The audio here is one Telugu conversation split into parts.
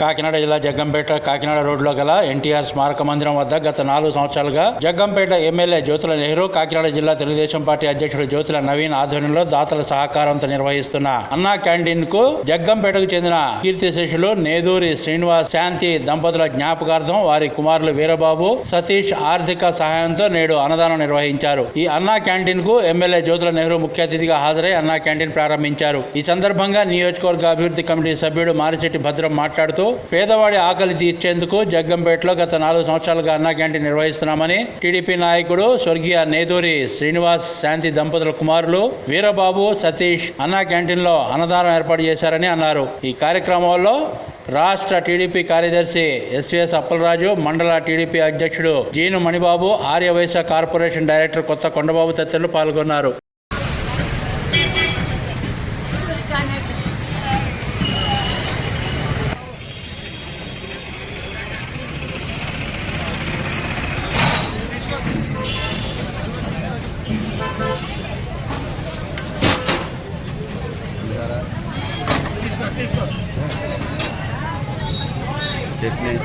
కాకినాడ జిల్లా జగ్గంపేట కాకినాడ రోడ్లో గల ఎన్టీఆర్ స్మారక మందిరం వద్ద గత నాలుగు సంవత్సరాలుగా జగ్గంపేట ఎమ్మెల్యే జ్యోతుల నెహ్రూ కాకినాడ జిల్లా తెలుగుదేశం పార్టీ అధ్యక్షుడు జ్యోతుల నవీన్ ఆధ్వర్యంలో దాతల సహకారంతో నిర్వహిస్తున్న అన్నా క్యాంటీన్కు జగ్గంపేటకు చెందిన కీర్తిశేషులు నేదూరి శ్రీనివాస్ శాంతి దంపతుల జ్ఞాపకార్థం వారి కుమారులు వీరబాబు సతీష్ ఆర్థిక సహాయంతో నేడు అన్నదానం నిర్వహించారు. ఈ అన్నా క్యాంటీన్కు ఎమ్మెల్యే జ్యోతుల నెహ్రూ ముఖ్య అతిథిగా హాజరై అన్నా క్యాంటీన్ ప్రారంభించారు. ఈ సందర్భంగా నియోజకవర్గ అభివృద్ధి కమిటీ సభ్యుడు మారిశెట్టి భద్రం మాట్లాడుతూ పేదవాడి ఆకలి తీర్చేందుకు జగ్గంపేటలో గత నాలుగు సంవత్సరాలుగా అన్నా క్యాంటీన్ నిర్వహిస్తున్నామని టీడీపీ నాయకుడు స్వర్గీయ నేదూరి శ్రీనివాస్ శాంతి దంపతుల కుమారులు వీరబాబు సతీష్ అన్నా క్యాంటీన్లో అన్నదానం ఏర్పాటు చేశారని అన్నారు. ఈ కార్యక్రమంలో రాష్ట్ర టీడీపీ కార్యదర్శి ఎస్వీఎస్ అప్పలరాజు మండల టీడీపీ అధ్యక్షుడు జీను మణిబాబు ఆర్యవైశ్య కార్పొరేషన్ డైరెక్టర్ కొత్త కొండబాబు తదితరులు పాల్గొన్నారు. ఎన్టీఆర్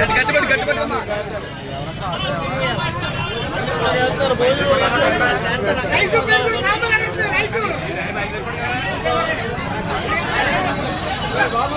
గట్టిపడి గట్టిపడి అమ్మా. బాబు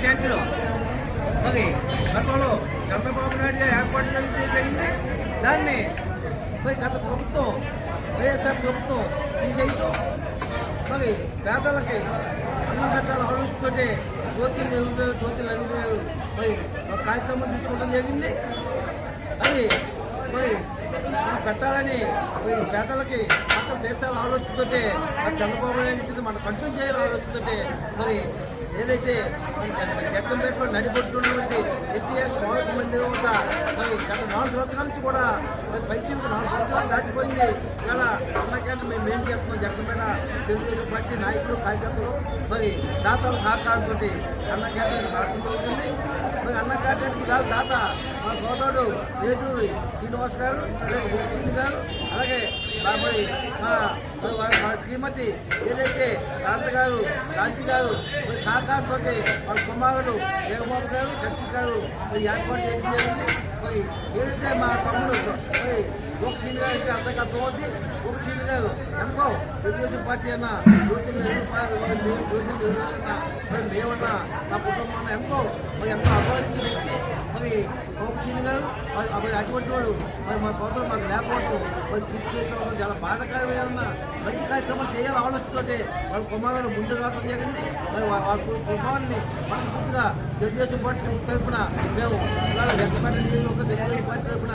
అధ్యక్షుడు. మరి గతంలో చంద్రబాబు నాయుడు ఏర్పాటు జరిగింది. దాన్ని మరి గత ప్రభుత్వం వైఎస్ఆర్ ప్రభుత్వం తీసేయటం. మరి పేదలకి అన్న చట్టాలు ఆలోచిస్తుంటే కోతులు ఎదురు కోతులు ఎదురు మరి కార్యక్రమం తీసుకోవడం జరిగింది. అది మరి పెట్టాలని పేదలకి మొత్తం దేశాలు ఆలోచిస్తుంటే చంద్రబాబు నాయుడు మనం కంటిన్యూ చేయాలని ఆలోచిస్తుంటే మరి ఏదైతే జగ్గంపేటలో నడిపడుతున్నటువంటి ఎన్టీఎస్ స్మారక మందిరం కూడా మరి గత నాలుగు సంవత్సరాల నుంచి కూడా మరి పరిచయం నాలుగు సంవత్సరాలు దాటిపోయింది. ఇలా అన్నకాన్ని మేము ఏం చేస్తున్నాం జగ్గంపేట తెలుగుదేశం పార్టీ నాయకులు కార్యకర్తలు మరి దాతల సహకారంతో అన్న క్యాంటీన్ రావడం జరుగుతుంది. మరి అన్న క్యాంటీన్కి దాత మా సోదరుడు నేతూరి శ్రీనివాస్ గారు అలాగే బుక్సీని గారు అలాగే మా మరి మా మా శ్రీమతి ఏదైతే కాంత గారు కాంతి గారు మరి సహకారంతో వాళ్ళ కుమారుడు జగబాబు గారు సతీష్ గారు మరి ఏర్పాటు చేయడం జరిగింది. మరి ఏదైతే మా తమ్ముడు ఒక సీన్ అయితే అర్థం అర్థమవుద్ది ఒక సీన్ కాదు ఎంతో తెలుగుదేశం పార్టీ అన్న జ్యోతి జ్యోతి మరి మేమన్నా నా కుటుంబం అన్న ఎంతో మరి ఎంతో అభివృద్ధి వ్యక్తి మరి ఒక సీన్ గారు మరి మరి అటువంటి వాడు మరి మా సోదరు మాకు లేకపోవడం మరి కృషి చేయడం చాలా బాధకరమైన మంచి కార్యక్రమం చేయాలి ఆలోచనతోటి వాళ్ళ కుమారులు ముందు రావడం జరిగింది మరి వాళ్ళ కు- కుమారుని మనస్ఫూర్తిగా తెలుగుదేశం పార్టీ తరఫున మేము ఇవాళ వెంకటపేట నియోజకవర్గ తెలుగుదేశం పార్టీ తరఫున